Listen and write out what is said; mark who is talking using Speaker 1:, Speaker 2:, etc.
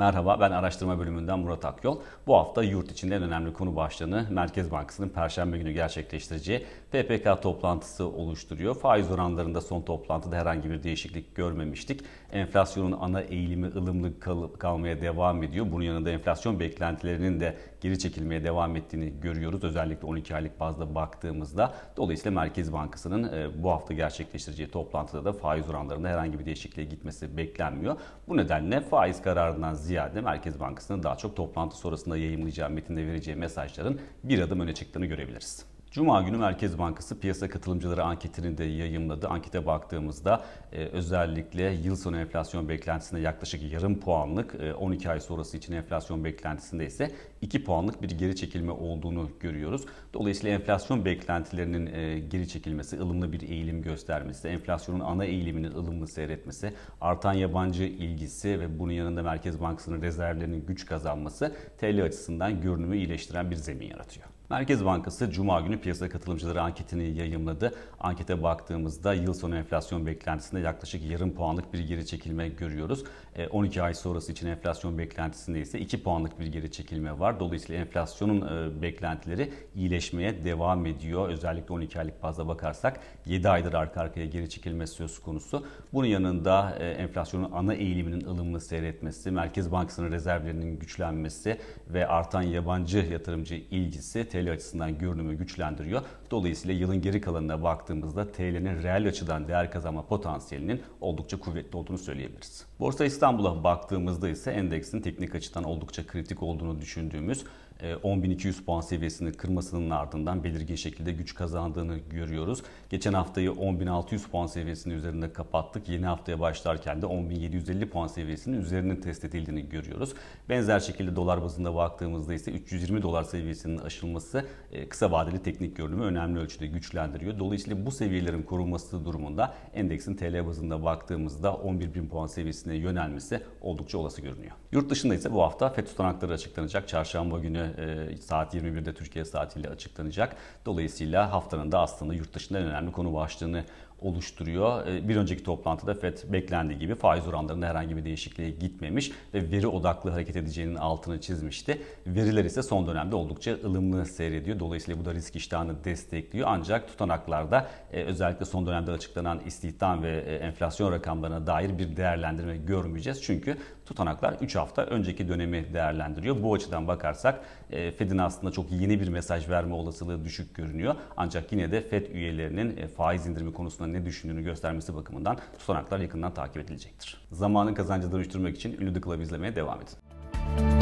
Speaker 1: Merhaba ben araştırma bölümünden Murat Akyol. Bu hafta yurt içinde en önemli konu başlığını Merkez Bankası'nın Perşembe günü gerçekleştireceği PPK toplantısı oluşturuyor. Faiz oranlarında son toplantıda herhangi bir değişiklik görmemiştik. Enflasyonun ana eğilimi ılımlı kal- kalmaya devam ediyor. Bunun yanında enflasyon beklentilerinin de geri çekilmeye devam ettiğini görüyoruz. Özellikle 12 aylık bazda baktığımızda. Dolayısıyla Merkez Bankası'nın e, bu hafta gerçekleştireceği toplantıda da faiz oranlarında herhangi bir değişikliğe gitmesi beklenmiyor. Bu nedenle faiz kararından ziyade Merkez Bankası'nın daha çok toplantı sonrasında yayımlayacağı metinde vereceği mesajların bir adım öne çıktığını görebiliriz. Cuma günü Merkez Bankası piyasa katılımcıları anketini de yayımladı. Ankete baktığımızda e, özellikle yıl sonu enflasyon beklentisinde yaklaşık yarım puanlık, e, 12 ay sonrası için enflasyon beklentisinde ise 2 puanlık bir geri çekilme olduğunu görüyoruz. Dolayısıyla enflasyon beklentilerinin e, geri çekilmesi, ılımlı bir eğilim göstermesi, enflasyonun ana eğiliminin ılımlı seyretmesi, artan yabancı ilgisi ve bunun yanında Merkez Bankası'nın rezervlerinin güç kazanması TL açısından görünümü iyileştiren bir zemin yaratıyor. Merkez Bankası Cuma günü piyasa katılımcıları anketini yayımladı. Ankete baktığımızda yıl sonu enflasyon beklentisinde yaklaşık yarım puanlık bir geri çekilme görüyoruz. E, 12 ay sonrası için enflasyon beklentisinde ise 2 puanlık bir geri çekilme var. Dolayısıyla enflasyonun e, beklentileri iyileşmeye devam ediyor. Özellikle 12 aylık bazda bakarsak 7 aydır arka arkaya geri çekilme söz konusu. Bunun yanında e, enflasyonun ana eğiliminin ılımlı seyretmesi, Merkez Bankası'nın rezervlerinin güçlenmesi ve artan yabancı yatırımcı ilgisi TL açısından görünümü güçlendiriyor. Dolayısıyla yılın geri kalanına baktığımızda TL'nin reel açıdan değer kazanma potansiyelinin oldukça kuvvetli olduğunu söyleyebiliriz. Borsa İstanbul'a baktığımızda ise endeksin teknik açıdan oldukça kritik olduğunu düşündüğümüz e, 10.200 puan seviyesini kırmasının ardından belirgin şekilde güç kazandığını görüyoruz. Geçen haftayı 10.600 puan seviyesinin üzerinde kapattık. Yeni haftaya başlarken de 10.750 puan seviyesinin üzerinin test edildiğini görüyoruz. Benzer şekilde dolar bazında baktığımızda ise 320 dolar seviyesinin aşılması e, kısa vadeli teknik görünümü önemli ölçüde güçlendiriyor. Dolayısıyla bu seviyelerin korunması durumunda endeksin TL bazında baktığımızda 11.000 puan seviyesine yönelmesi oldukça olası görünüyor. Yurt dışında ise bu hafta FED tutanakları açıklanacak. Çarşamba günü e, saat 21'de Türkiye saatiyle açıklanacak. Dolayısıyla haftanın da aslında yurt dışında en önemli konu başlığını oluşturuyor. E, Bir önceki toplantıda FED beklendiği gibi faiz oranlarında herhangi bir değişikliğe gitmemiş ve veri odaklı hareket edeceğinin altını çizmişti. Veriler ise son dönemde oldukça ılımlı seyrediyor. Dolayısıyla bu da risk iştahını destekliyor. Ancak tutanaklarda e, özellikle son dönemde açıklanan istihdam ve e, enflasyon rakamlarına dair bir değerlendirme görmeyeceğiz. Çünkü tutanaklar 3 hafta önceki dönemi değerlendiriyor. Bu açıdan bakarsak Fed'in aslında çok yeni bir mesaj verme olasılığı düşük görünüyor. Ancak yine de Fed üyelerinin faiz indirimi konusunda ne düşündüğünü göstermesi bakımından tutanaklar yakından takip edilecektir. Zamanın kazancı dönüştürmek için ünlü The Club izlemeye devam edin.